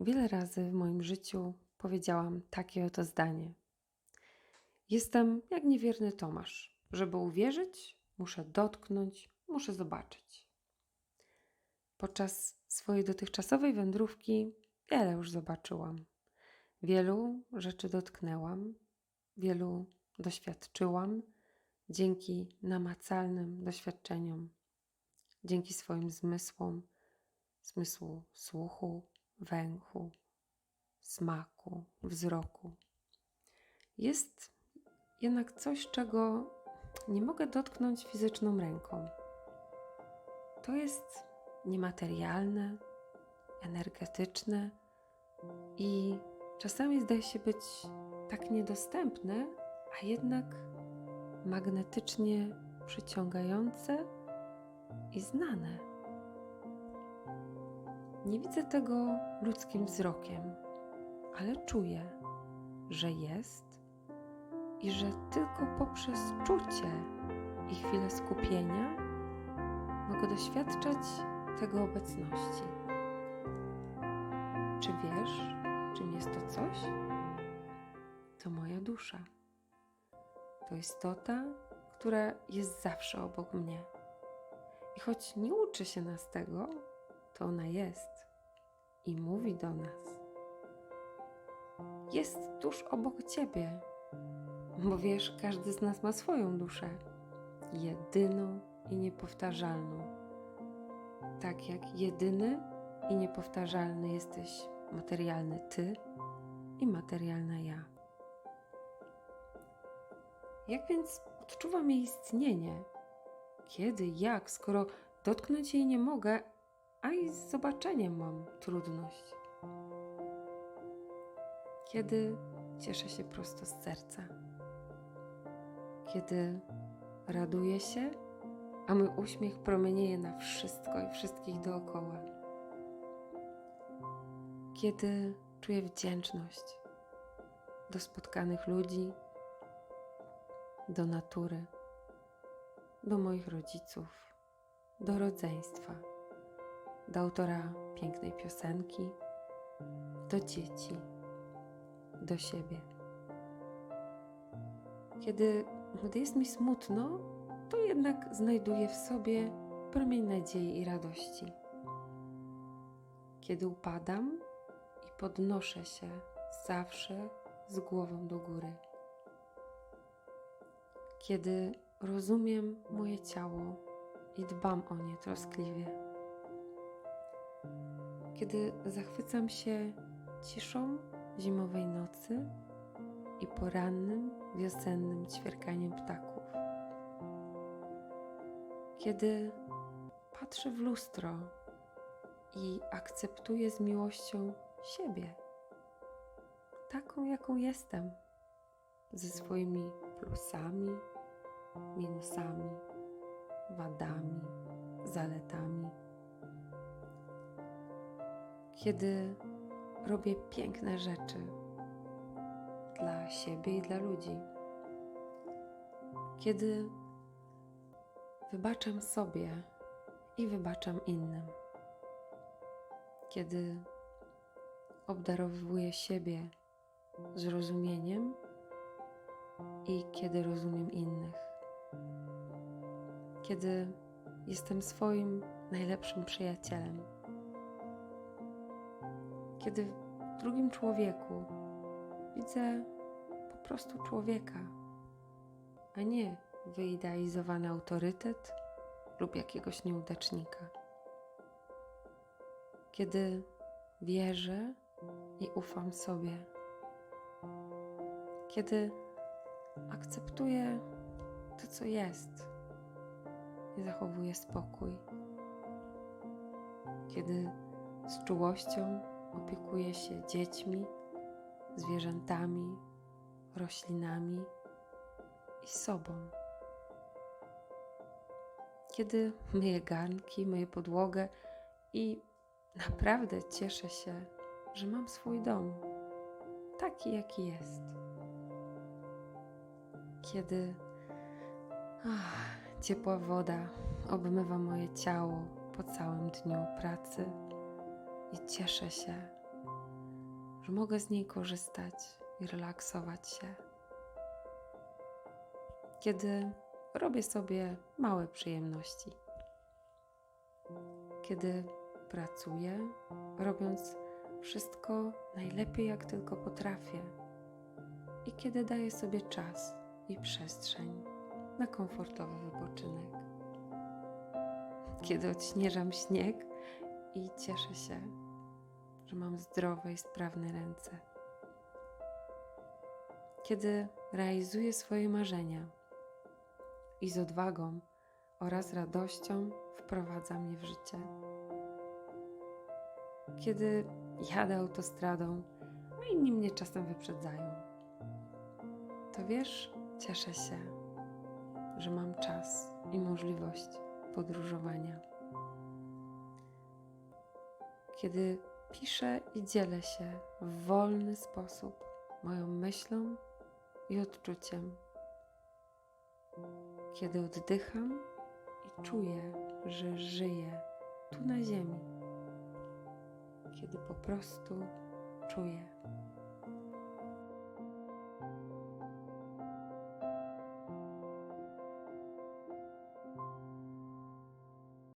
Wiele razy w moim życiu powiedziałam takie oto zdanie. Jestem jak niewierny Tomasz. Żeby uwierzyć, muszę dotknąć, muszę zobaczyć. Podczas swojej dotychczasowej wędrówki wiele już zobaczyłam. Wielu rzeczy dotknęłam, wielu doświadczyłam dzięki namacalnym doświadczeniom, dzięki swoim zmysłom, zmysłu słuchu, węchu, smaku, wzroku. Jest jednak coś, czego nie mogę dotknąć fizyczną ręką. To jest niematerialne, energetyczne i czasami zdaje się być tak niedostępne, a jednak magnetycznie przyciągające i znane. Nie widzę tego ludzkim wzrokiem, ale czuję, że jest i że tylko poprzez czucie i chwilę skupienia mogę doświadczać tego obecności. Czy wiesz, czym jest to coś? To moja dusza. To istota, która jest zawsze obok mnie. I choć nie uczy się nas tego, to ona jest i mówi do nas. Jest tuż obok ciebie, bo wiesz, każdy z nas ma swoją duszę, jedyną i niepowtarzalną. Tak jak jedyny i niepowtarzalny jesteś materialny ty i materialna ja. Jak więc odczuwam jej istnienie? Kiedy, jak, skoro dotknąć jej nie mogę, a i z zobaczeniem mam trudność? Kiedy cieszę się prosto z serca? Kiedy raduję się, a mój uśmiech promienieje na wszystko i wszystkich dookoła? Kiedy czuję wdzięczność do spotkanych ludzi, do natury, do moich rodziców, do rodzeństwa, do autora pięknej piosenki, do dzieci, do siebie. Kiedy, jest mi smutno, to jednak znajduję w sobie promień nadziei i radości. Kiedy upadam i podnoszę się zawsze z głową do góry kiedy rozumiem moje ciało i dbam o nie troskliwie. Kiedy zachwycam się ciszą zimowej nocy i porannym wiosennym ćwierkaniem ptaków. Kiedy patrzę w lustro i akceptuję z miłością siebie, taką jaką jestem ze swoimi plusami, minusami, wadami, zaletami. Kiedy robię piękne rzeczy dla siebie i dla ludzi. Kiedy wybaczam sobie i wybaczam innym. Kiedy obdarowuję siebie zrozumieniem i kiedy rozumiem innych. Kiedy jestem swoim najlepszym przyjacielem. Kiedy w drugim człowieku widzę po prostu człowieka, a nie wyidealizowany autorytet lub jakiegoś nieudacznika. Kiedy wierzę i ufam sobie. Kiedy akceptuję to, co jest i zachowuję spokój. Kiedy z czułością opiekuję się dziećmi, zwierzętami, roślinami i sobą. Kiedy myję garnki, myję podłogę i naprawdę cieszę się, że mam swój dom, taki jaki jest kiedy ach, ciepła woda obmywa moje ciało po całym dniu pracy i cieszę się, że mogę z niej korzystać i relaksować się. Kiedy robię sobie małe przyjemności. Kiedy pracuję, robiąc wszystko najlepiej, jak tylko potrafię. I kiedy daję sobie czas i przestrzeń na komfortowy wypoczynek. Kiedy odśnieżam śnieg i cieszę się, że mam zdrowe i sprawne ręce. Kiedy realizuję swoje marzenia i z odwagą oraz radością wprowadzam je w życie. Kiedy jadę autostradą, a inni mnie czasem wyprzedzają, to wiesz, cieszę się, że mam czas i możliwość podróżowania. Kiedy piszę i dzielę się w wolny sposób moją myślą i odczuciem. Kiedy oddycham i czuję, że żyję tu na ziemi. Kiedy po prostu czuję.